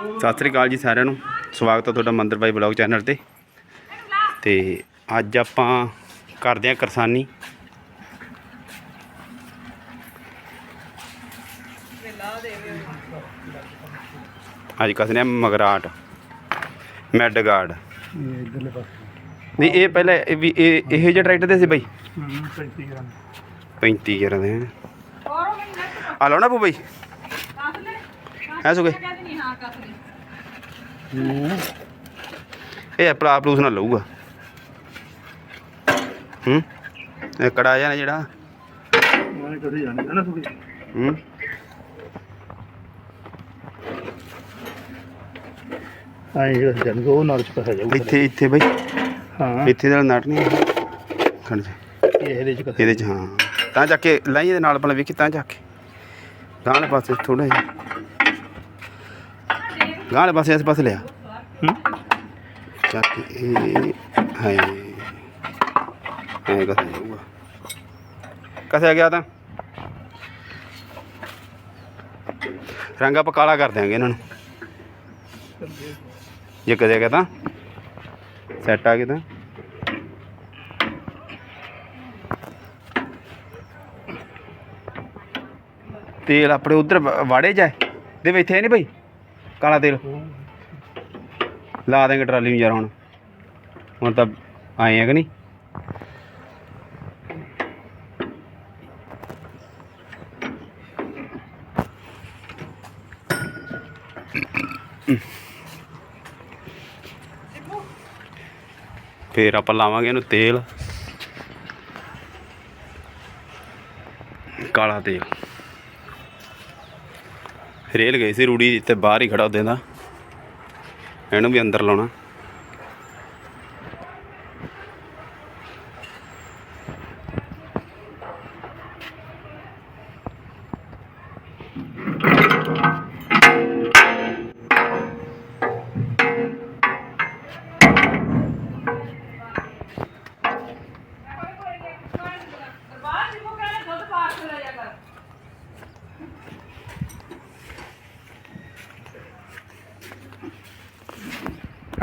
ਸਤਿ ਸ੍ਰੀ ਅਕਾਲ ਜੀ ਸਾਰਿਆਂ ਨੂੰ। ਸਵਾਗਤ ਹੈ ਤੁਹਾਡਾ ਮੰਦਰ ਬਾਈ ਬਲੌਗ ਚੈਨਲ ਤੇ। ਤੇ ਅੱਜ ਆਪਾਂ ਕਰਦੇ ਹਾਂ ਕਿਰਸਾਨੀ। ਅੱਜ ਕਸਨੇ ਮਗਰਾਟ। ਮੈਡਗਾਰਡ। ਨਹੀਂ ਇਹ ਪਹਿਲਾਂ ਇਹ ਵੀ ਇਹ ਇਹੋ ਜਿਹੇ ਟਰੈਕਟਰ ਦੇ ਸੀ ਬਾਈ? ਹੂੰ 35 ਗ੍ਰਾਮ 35 ਗਿਰ ਦੇ। ਆ ਲਓ ਨਾ ਪੂ ਬਾਈ। ਹੈ ਸੁਗੇ? ਇਹ ਪਲਾ ਪਲੂਸ ਨਾ ਲਊਗਾ। ਹੂੰ? ਇਹ ਕੜਾ ਨਾ ਜਿਹੜਾ। ਮੈਂ ਕਦੇ ਜਾਣੀ ਹੈ ਨਾ ਸੁਕੀ ਹੂੰ। ਆਏ ਜਨ ਉਹ ਨਾਲ ਚ ਪਸਾ ਜਾਊਗਾ। ਇੱਥੇ ਇੱਥੇ ਬਈ। ਹਾਂ। ਇੱਥੇ ਦਾ ਨਟ ਨਹੀਂ ਖੜ ਜਾ ਇਹ ਇਹਦੇ ਚ ਇਹਦੇ ਚ ਹਾਂ। ਤਾਂ ਜਾ ਕੇ ਲਾਈ ਇਹਦੇ ਨਾਲ ਪਹਿਲਾਂ ਵੇਖੀ ਤਾਂ ਜਾ ਕੇ। ਗਾਂ ਵਾਲੇ ਪਾਸੇ ਥੋੜਾ ਜਿਹਾ। ਗਾਂ ਵਾਲੇ ਪਾਸੇ ਇਸ ਪਾਸੇ ਲਿਆ। ਹੂੰ। ਚੱਕ ਇਹ ਹਾਏ ਐ ਕਸੇ ਜਾਊਗਾ। ਕਸੇ ਗਿਆ ਤਾਂ। ਰੰਗ ਆਪਾਂ ਕਾਲਾ ਕਰ ਦਿਆਂਗੇ ਇਹਨਾਂ ਨੂੰ। ਜੇ ਕਦੇ ਗਿਆ ਤਾਂ। ਸੈੱਟ ਆ ਗਿਆ ਤਾਂ। ਤੇਲ ਆਪਣੇ ਉਧਰ ਵਾੜੇ ਜਾਏ ਦੇ ਵਿੱਚ ਇੱਥੇ ਨਹੀਂ ਭਾਈ ਕਾਲਾ ਤੇਲ। ਲਾ ਦੇਂਗੇ ਟਰਾਲੀ ਨੂੰ ਯਾਰ ਹੁਣ। ਹੁਣ ਤਾਂ ਆਏ ਆ ਕਿ ਨਹੀਂ? ਫੇਰ ਆਪਾਂ ਲਾਵਾਂਗੇ ਇਹਨੂੰ ਤੇਲ। ਕਾਲਾ ਤੇਲ। ਰੇਲ ਗਈ ਸੀ ਰੂੜੀ ਤੇ ਬਾਹਰ ਹੀ ਖੜਾ ਉਹਦੇ ਦਾ ਇਹਨੂੰ ਵੀ ਅੰਦਰ ਲਾਉਣਾ।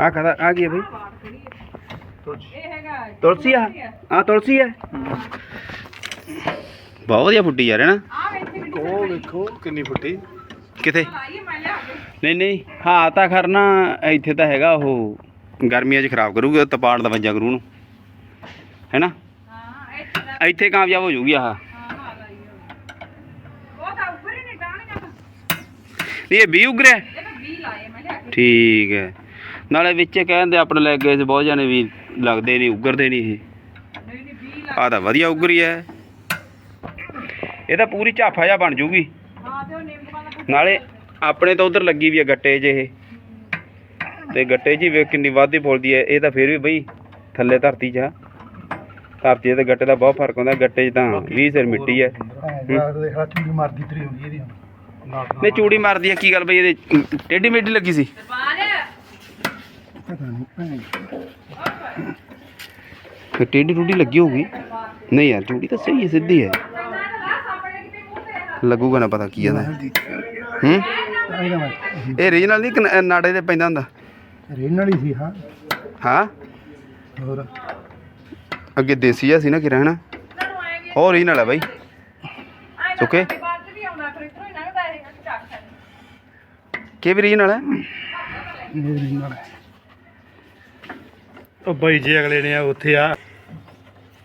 ਆ ਕਦਾ ਆ ਕੀ ਹੈ ਬਈ? ਤੁਲਸੀ ਆ? ਆ ਤੁਲਸੀ ਹੈ। ਬਹੁਤ ਵਧੀਆ ਫੁੱਟੀ ਯਾਰ ਹੈ ਨਾ? ਉਹ ਵੇਖੋ ਕਿੰਨੀ ਫੁੱਟੀ। ਕਿਥੇ? ਨਹੀਂ ਨਹੀਂ ਹਾਂ ਤਾਂ ਖਰਨਾ ਇੱਥੇ ਤਾਂ ਹੈਗਾ ਉਹ। ਗਰਮੀਆਂ 'ਚ ਖਰਾਬ ਕਰੂਗਾ ਤਪਾੜ ਦਾ ਵੱਜਾ ਕਰੂ ਨੂੰ। ਹੈਨਾ ਇੱਥੇ ਕਾਮਯਾਬ ਹੋ ਜਾਊਗੀ ਆਹ। ਇਹ ਵੀ ਉਗਰਿਆ। ਠੀਕ ਹੈ। ਨਾਲੇ ਵਿੱਚ ਕਹਿੰਦੇ ਆਪਣੇ ਲੈ ਗਏ ਸੀ ਬਹੁਤ ਜਾਣੇ ਵੀ ਲੱਗਦੇ ਨਹੀਂ ਉਗਰਦੇ ਨਹੀਂ ਇਹ ਆ ਤਾਂ ਵਧੀਆ ਉਗਰੀ ਹੈ ਇਹ ਤਾਂ ਪੂਰੀ ਝਾਫਾ ਜਿਹਾ ਬਣ ਜੂਗੀ। ਨਾਲੇ ਆਪਣੇ ਤਾਂ ਉਧਰ ਲੱਗੀ ਵੀ ਆ ਗੱਟੇ 'ਚ ਇਹ ਤੇ ਗੱਟੇ 'ਚ ਹੀ ਵੇਖ ਕਿੰਨੀ ਵਾਧੀ ਫੁੱਲਦੀ ਹੈ ਇਹ ਤਾਂ ਫਿਰ ਵੀ ਬਈ ਥੱਲੇ ਧਰਤੀ 'ਚ ਆ। ਧਰਤੀ ਤੇ ਗੱਟੇ ਦਾ ਬਹੁਤ ਫ਼ਰਕ ਹੁੰਦਾ ਗੱਟੇ 'ਚ ਤਾਂ 20 ਸਿਰ ਮਿੱਟੀ ਹੈ। ਨਹੀਂ ਚੂੜੀ ਮਾਰਦੀ ਹੈ ਕੀ ਗੱਲ ਬਈ ਇਹਦੇ ਟੇਢੀ ਮੇਢੀ ਲੱਗੀ ਸੀ। ਪਤਾ ਨਹੀਂ ਭੈਣ ਫਿਰ ਟੇਢੀ ਟੂਡੀ ਲੱਗੀ ਹੋਊਗੀ। ਨਹੀਂ ਯਾਰ ਚੂੜੀ ਤਾਂ ਸਹੀ ਹੈ ਸਿੱਧੀ ਹੈ। ਲੱਗੂਗਾ ਨਾ ਪਤਾ ਕੀ ਹਲਦੀ ਹੂੰ? ਇਹ ਰੀਜਨਲ ਨਹੀਂ ਨਾੜੇ ਤੇ ਪੈਂਦਾ ਹੁੰਦਾ। ਰੇਨ ਵਾਲੀ ਸੀ ਹਾਂ। ਹਾਂ? ਹੋਰ? ਅੱਗੇ ਦੇਸੀ ਜਿਹਾ ਸੀ ਨਾ ਕਿ ਰਹਿਣਾ ਹੋਰ ਰੀਜਨਲ ਹੈ ਬਾਈ। ਸੁੱਕੇ ਕੀ ਵੀ ਰੀਜਨਲ ਹੈ ਰੇਨ ਵਾਲਾ ਉਹ ਬਾਈ ਜੀ ਅਗਲੇ ਨੇ ਉੱਥੇ ਆ।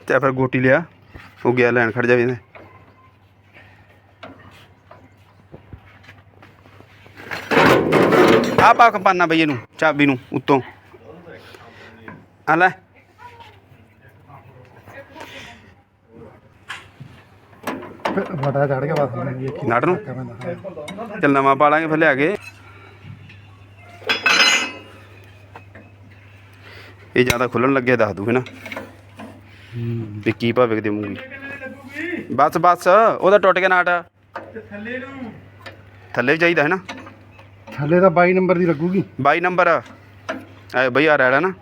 ਤੇ ਫਿਰ ਗੋਟੀ ਲਿਆ ਉਹ ਗਿਆ ਲੈਣ ਖੜ ਜਾਵੇ ਇਹਨੇ। ਆ ਪਾ ਕੰਪਾਨਾ ਬਈ ਇਹਨੂੰ ਚਾਬੀ ਨੂੰ ਉੱਤੋਂ। ਆ ਲੈ। ਵਟਾ ਚੜ ਕੇ ਬਸ ਨਟ ਨੂੰ। ਚੱਲ ਨਵਾਂ ਪਾ ਲਾਂਗੇ ਫਿਰ ਲਿਆ ਕੇ। ਇਹ ਜ਼ਿਆਦਾ ਖੁੱਲਣ ਲੱਗੇ ਦੱਸ ਦੂ ਹੈ ਨਾ? ਵੀ ਕੀ ਭਾਵੇਂ ਦੇ ਮੂੰਗੀ? ਬਸ ਬਸ ਉਹਦਾ ਟੁੱਟ ਗਿਆ ਨਾਟ। ਥੱਲੇ ਨੂੰ ਥੱਲੇ ਚਾਹੀਦਾ ਹੈ ਨਾ? ਥੱਲੇ ਤਾਂ 22 ਨੰਬਰ ਦੀ ਲੱਗੂਗੀ। 22 ਨੰਬਰ। ਐ ਬਈ ਆ ਰੈਲਾ ਨਾ।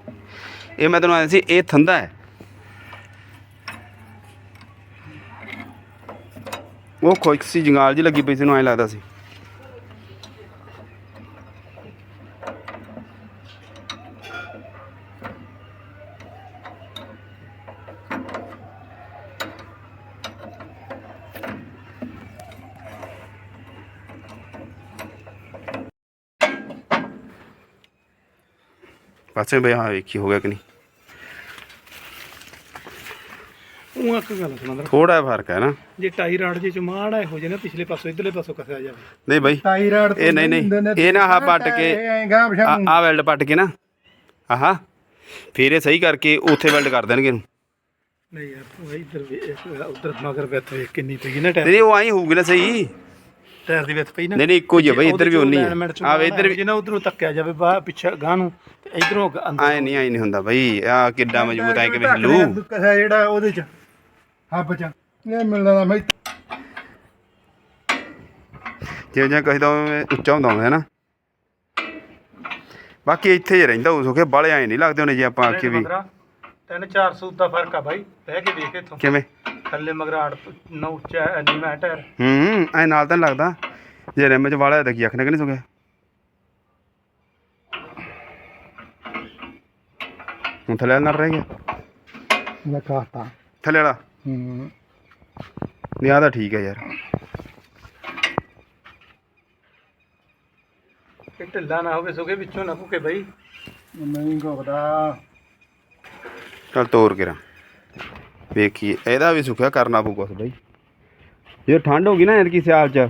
ਇਹ ਮੈਂ ਤੈਨੂੰ ਆਇਆ ਸੀ ਇਹ ਥੰਦਾ ਹੈ। ਉਹ ਖੋਇਕ ਸੀ ਜੰਗਾਲ ਜੀ ਲੱਗੀ ਪਈ ਸੀ ਨੂੰ ਐ ਲੱਗਦਾ ਸੀ। ਪਾਸੇ ਬਈ ਹਾਂ ਵੇਖੀ ਹੋ ਗਿਆ ਕਿ ਨਹੀਂ। ਉਹ ਇੱਕ ਗੱਲ ਸੁਣਾ ਥੋੜਾ ਜਿਹਾ ਫ਼ਰਕ ਹੈ ਨਾ। ਜੇ ਟਾਈ ਰਾਡ ਜੇ ਚ ਮਾੜਾ ਹੋ ਜੇ ਨਾ ਪਿਛਲੇ ਪਾਸੋਂ ਇਧਰਲੇ ਪਾਸੋਂ ਕੱਸਿਆ ਜਾਵੇ। ਨਹੀਂ ਬਈ ਟਾਈ ਰਾਡ ਇਹ ਨਹੀਂ ਨਹੀਂ ਇਹ ਨਾ ਆਹ ਪੱਟ ਕੇ ਆ ਵੈਲਡ ਪੱਟ ਕੇ ਨਾ ਆਹਾ ਫਿਰ ਇਹ ਸਹੀ ਕਰਕੇ ਉੱਥੇ ਵੈਲਡ ਕਰ ਦੇਣਗੇ ਇਹਨੂੰ। ਨਹੀਂ ਯਾਰ ਤੂੰ ਇਧਰ ਉਧਰ ਮਗਰ ਵਿੱਥ ਵੇਖ ਕਿੰਨੀ ਪਈ ਨਾ ਟਾਇਰ ਨਹੀਂ ਉਹ ਆਈ ਹੋਊਗੀ ਨਾ ਸਹੀ। ਟਾਇਰ ਦੀ ਵਿੱਥ ਪਈ ਨਾ। ਨਹੀਂ ਨਹੀਂ ਇੱਕੋ ਹੀ ਆ ਬਈ ਇੱਧਰ ਵੀ ਉਨੀ ਆ। ਆ ਵੇ ਇੱਧਰ ਵੀ ਜੇ ਨਾ ਉਧਰੋਂ ਤੱਕਿਆ ਜਾਵੇ ਬਾਹਰ ਪਿੱਛੇ ਗਾਂ ਨੂੰ। ਤੇ ਇਧਰੋਂ ਅੰਦਰ ਆਏ ਨਹੀਂ ਆਈ ਨਹੀਂ ਹੁੰਦਾ ਬਈ। ਆ ਕਿੱਡਾ ਮਜ਼ਬੂਤ ਆਏ ਕਿਵੇਂ ਹੱਲੂ ਕਸਿਆ ਜਿਹੜਾ ਉਹਦੇ ਚ ਹੱਬ ਚ। ਇਹ ਮਿਲਦਾ ਮੈਂ ਜਿਵੇਂ ਜਿਵੇਂ ਕਹੀਦਾ ਉਵੇਂ ਉੱਚਾ ਹੁੰਦਾ ਹੁੰਦਾ ਹੈ ਨਾ। ਬਾਕੀ ਇੱਥੇ ਹੀ ਰਹਿੰਦਾ ਹੋ ਸੁਖੇ ਬਾਲੇ ਆਏ ਨਹੀਂ ਲੱਗਦੇ ਉਹਨੇ ਜੇ ਆਪਾਂ ਆਖੀਏ ਵੀ। ਤਿੰਨ ਚਾਰ ਸੂਤ ਦਾ ਫ਼ਰਕ ਆ ਬਾਈ ਬਹਿ ਕੇ ਦੇਖ ਇੱਥੋਂ। ਕਿਵੇਂ? ਥੱਲੇ ਮਗਰਾੜ ਨੌ ਉੱਚਾ ਨੀਵਾਂ ਟਾਇਰ। ਹੂੰ ਐ ਨਾਲ ਤਾਂ ਨੀ ਲੱਗਦਾ। ਜੇ ਰਿਮ ਚ ਵਾਲਾ ਤਾਂ ਕੀ ਆਖਣਾ ਕਿ ਨਹੀਂ ਸੁਖਿਆ ਹੁਣ ਥੱਲੇ ਵਾਲਾ ਨਾਲ ਰਹਿ ਗਿਆ ਮੈਂ ਕਹਤਾ ਥੱਲੇ ਵਾਲਾ ਹੂੰ ਨਹੀਂ ਤਾਂ ਠੀਕ ਹੈ ਯਾਰ ਇਹ ਢਿੱਲਾ ਨਾ ਹੋਵੇ ਸੁਗੇ ਵਿੱਚੋਂ ਨਾ ਭੁਕੇ ਬਾਈ ਨਹੀਂ ਘੋਦਾ ਚੱਲ ਤੋਰ ਕੇ ਰਾਂ ਵੇਖੀਏ ਇਹਦਾ ਵੀ ਸੁਖਿਆ ਕਰਨਾ ਪਊ ਕੁਛ ਬਈ ਜੇ ਠੰਡ ਹੋ ਗਈ ਨਾ ਐਤਕੀ ਸਿਆਲ ਚ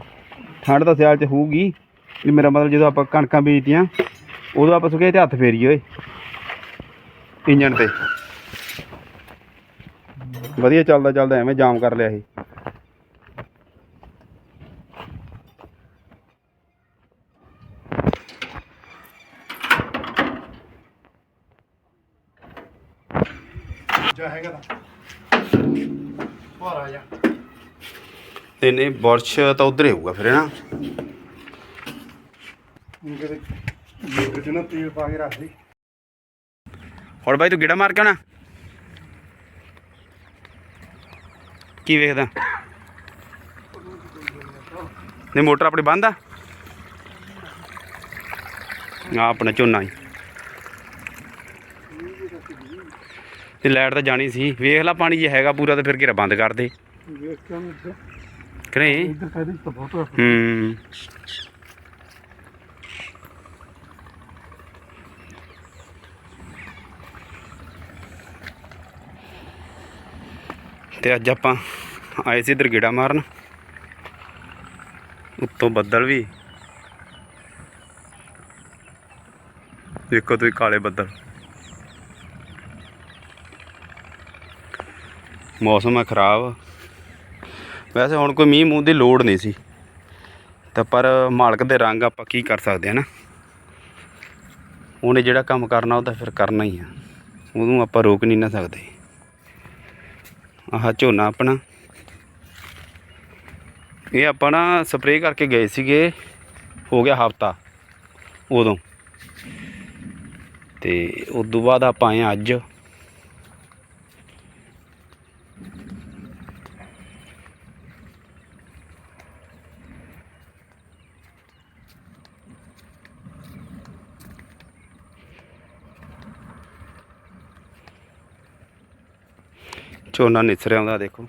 ਠੰਡ ਤਾਂ ਸਿਆਲ ਚ ਹੋਊਗੀ ਵੀ ਮੇਰਾ ਮਤਲਬ ਜਦੋਂ ਆਪਾਂ ਕਣਕਾਂ ਬੀਜਤੀਆਂ ਉਦੋਂ ਆਪਾਂ ਸੁਖੇ ਤੇ ਹੱਥ ਫੇਰੀਏ ਓਏ ਇੰਜਣ ਤੇ। ਵਧੀਆ ਚੱਲਦਾ ਚੱਲਦਾ ਐਵੇਂ ਜਾਮ ਕਰ ਲਿਆ ਇਹ ਜਾ ਹੈਗਾ ਤਾਂ। ਹੋਰ ਆ ਜਾ ਤੇ ਨਹੀਂ ਬੁਰਸ਼ ਤਾਂ ਉਧਰ ਹੀ ਹੋਊਗਾ ਫਿਰ ਹੈ ਨਾ? ਜਿਹੜੇ ਮੋਟਰ ਚ ਨਾ ਤੇਲ ਪਾ ਕੇ ਰੱਖ ਦੇ ਹੁਣ ਬਾਈ ਤੂੰ ਗੇੜਾ ਮਾਰ ਕੇ ਆਉਣਾ? ਕੀ ਵੇਖਦਾ? ਨਹੀਂ ਮੋਟਰ ਆਪਣੀ ਬੰਦ ਆ? ਆ ਆਪਣਾ ਝੋਨਾ ਹੀ ਤੇ ਲਾਈਟ ਤਾਂ ਜਾਣੀ ਸੀ। ਵੇਖ ਲੈ ਪਾਣੀ ਜੇ ਹੈਗਾ ਪੂਰਾ ਤਾਂ ਫਿਰ ਘੇਰਾ ਬੰਦ ਕਰ ਦੇ। ਵੇਖ ਕੇ ਉਹਨੂੰ ਇੱਧਰ ਕਿ ਨਹੀਂ? ਇੱਧਰ ਕਹਿੰਦੇ ਤਾਂ ਬਹੁਤ ਆ। ਹੂੰ। ਤੇ ਅੱਜ ਆਪਾਂ ਆਏ ਸੀ ਇੱਧਰ ਗੇੜਾ ਮਾਰਨ। ਉੱਤੋਂ ਬੱਦਲ ਵੀ। ਦੇਖੋ ਤੁਸੀਂ ਕਾਲੇ ਬੱਦਲ। ਮੌਸਮ ਹੈ ਖਰਾਬ। ਵੈਸੇ ਹੁਣ ਕੋਈ ਮੀਂਹ ਮੂੰਹ ਦੀ ਲੋੜ ਨਹੀਂ ਸੀ। ਤਾਂ ਪਰ ਮਾਲਕ ਦੇ ਰੰਗ ਆਪਾਂ ਕੀ ਕਰ ਸਕਦੇ ਹਾਂ ਨਾ। ਉਹਨੇ ਜਿਹੜਾ ਕੰਮ ਕਰਨਾ ਉਹ ਤਾਂ ਫਿਰ ਕਰਨਾ ਹੀ ਆ। ਉਹਨੂੰ ਆਪਾਂ ਰੋਕ ਨਹੀਂ ਨਾ ਸਕਦੇ। ਆਹ ਝੋਨਾ ਆਪਣਾ। ਇਹ ਆਪਾਂ ਨਾ ਸਪਰੇਅ ਕਰਕੇ ਗਏ ਸੀਗੇ, ਹੋ ਗਿਆ ਹਫਤਾ ਉਦੋਂ। ਤੇ ਉਸ ਤੋਂ ਬਾਅਦ ਆਪਾਂ ਆਏ ਹਾਂ ਅੱਜ। ਝੋਨਾ ਨਿਸਰਿਆ ਆਉਂਦਾ ਦੇਖੋ।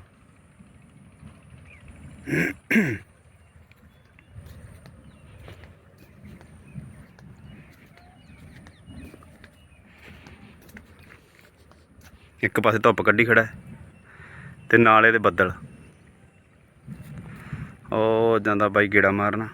ਇੱਕ ਪਾਸੇ ਧੁੱਪ ਕੱਢੀ ਖੜਾ ਹੈ ਤੇ ਨਾਲ ਇਹਦੇ ਬੱਦਲ। ਉਹ ਜਾਂਦਾ ਬਾਈ ਗੇੜਾ ਮਾਰਨਾ।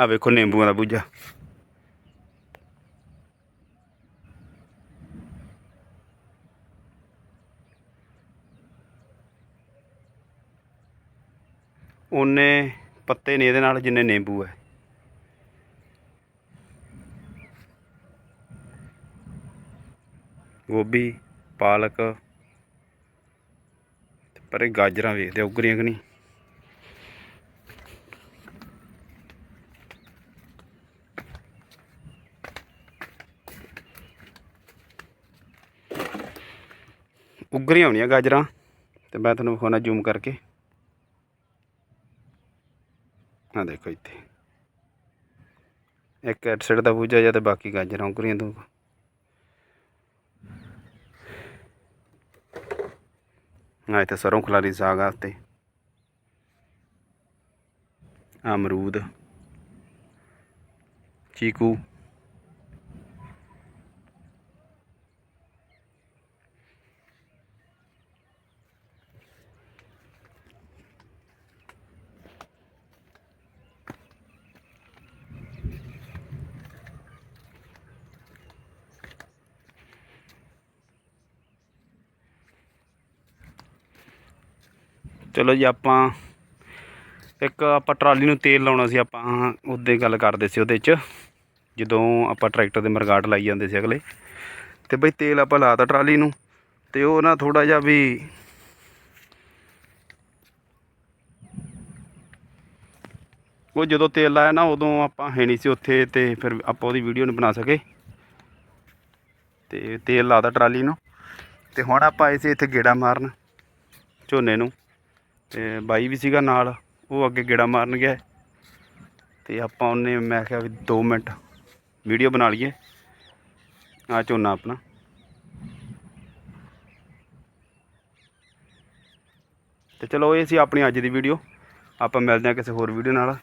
ਆ ਵੇਖੋ ਨਿੰਬੂਆਂ ਦਾ ਬੂਝਾ ਉਹਨੇ ਪੱਤੇ ਨੇ ਇਹਦੇ ਨਾਲ ਜਿੰਨੇ ਨਿੰਬੂ ਹੈ। ਗੋਭੀ, ਪਾਲਕ, ਤੇ ਪਰੇ ਗਾਜਰਾਂ ਵੇਖਦੇ ਆ, ਉਗਰੀਆਂ ਕਿ ਨਹੀਂ? ਸੋਹਣੀਆਂ ਹੋਣੀਆਂ ਗਾਜਰਾਂ। ਤੇ ਮੈਂ ਤੁਹਾਨੂੰ ਵਿਖਾਉਣਾ ਜ਼ੂਮ ਕਰਕੇ। ਆ ਦੇਖੋ ਇੱਥੇ। ਇੱਕ ਐਟ ਸਾਈਡ ਦਾ ਬੂਝਾ ਜਾਂ ਤੇ ਬਾਕੀ ਗਾਜਰਾਂ ਉਗਰੀਆਂ ਦੋ। ਆ ਇੱਥੇ ਸਰੋਂ ਖਲਾਰੀ ਸਾਗ ਆ ਤੇ ਅਮਰੂਦ। ਚੀਕੂ। ਚਲੋ ਜੀ ਆਪਾਂ ਇੱਕ ਆਪਾਂ ਟਰਾਲੀ ਨੂੰ ਤੇਲ ਲਾਉਣਾ ਸੀ, ਆਪਾਂ ਉਹਦੇ ਗੱਲ ਕਰਦੇ ਸੀ ਉਹਦੇ 'ਚ, ਜਦੋਂ ਆਪਾਂ ਟਰੈਕਟਰ ਦੇ ਮਰਗਾਟ ਲਾਈ ਜਾਂਦੇ ਸੀ ਅਗਲੇ। ਤੇ ਬਈ ਤੇਲ ਆਪਾਂ ਲਾਤਾ ਟਰਾਲੀ ਨੂੰ, ਤੇ ਉਹ ਨਾ ਥੋੜਾ ਜਿਹਾ ਵੀ ਉਹ ਜਦੋਂ ਤੇਲ ਲਾਇਆ ਨਾ, ਉਦੋਂ ਆਪਾਂ ਹੈ ਨਹੀਂ ਸੀ ਉੱਥੇ ਤੇ ਫਿਰ ਆਪਾਂ ਉਹਦੀ ਵੀਡੀਓ ਨਹੀਂ ਬਣਾ ਸਕੇ। ਤੇ ਤੇਲ ਲਾਤਾ ਟਰਾਲੀ ਨੂੰ, ਤੇ ਹੁਣ ਆਪਾਂ ਆਏ ਸੀ ਇੱਥੇ ਗੇੜਾ ਮਾਰਨ ਝੋਨੇ ਨੂੰ। ਤੇ ਬਾਈ ਵੀ ਸੀਗਾ ਨਾਲ, ਉਹ ਅੱਗੇ ਗੇੜਾ ਮਾਰਨ ਗਿਆ। ਤੇ ਆਪਾਂ ਉਹਨੇ, ਮੈਂ ਕਿਹਾ ਵੀ 2 ਮਿੰਟ ਵੀਡੀਓ ਬਣਾ ਲਈਏ। ਆ ਝੋਨਾ ਆਪਣਾ। ਤੇ ਚਲੋ ਇਹ ਸੀ ਆਪਣੀ ਅੱਜ ਦੀ ਵੀਡੀਓ। ਆਪਾਂ ਮਿਲਦੇ ਹਾਂ ਕਿਸੇ ਹੋਰ ਵੀਡੀਓ ਨਾਲ।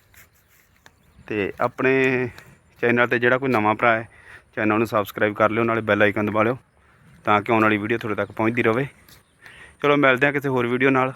ਤੇ ਆਪਣੇ ਚੈਨਲ ਤੇ ਜਿਹੜਾ ਕੋਈ ਨਵਾਂ ਭਰਾ ਹੈ, ਚੈਨਲ ਨੂੰ ਸਬਸਕ੍ਰਾਈਬ ਕਰ ਲਿਓ, ਨਾਲੇ ਬੈਲ ਆਈਕਨ ਦਬਾ ਲਿਓ, ਤਾਂ ਕਿ ਆਉਣ ਵਾਲੀ ਵੀਡੀਓ ਤੁਹਾਡੇ ਤੱਕ ਪਹੁੰਚਦੀ ਰਹੇ। ਚਲੋ ਮਿਲਦੇ ਹਾਂ ਕਿਸੇ ਹੋਰ ਵੀਡੀਓ ਨਾਲ।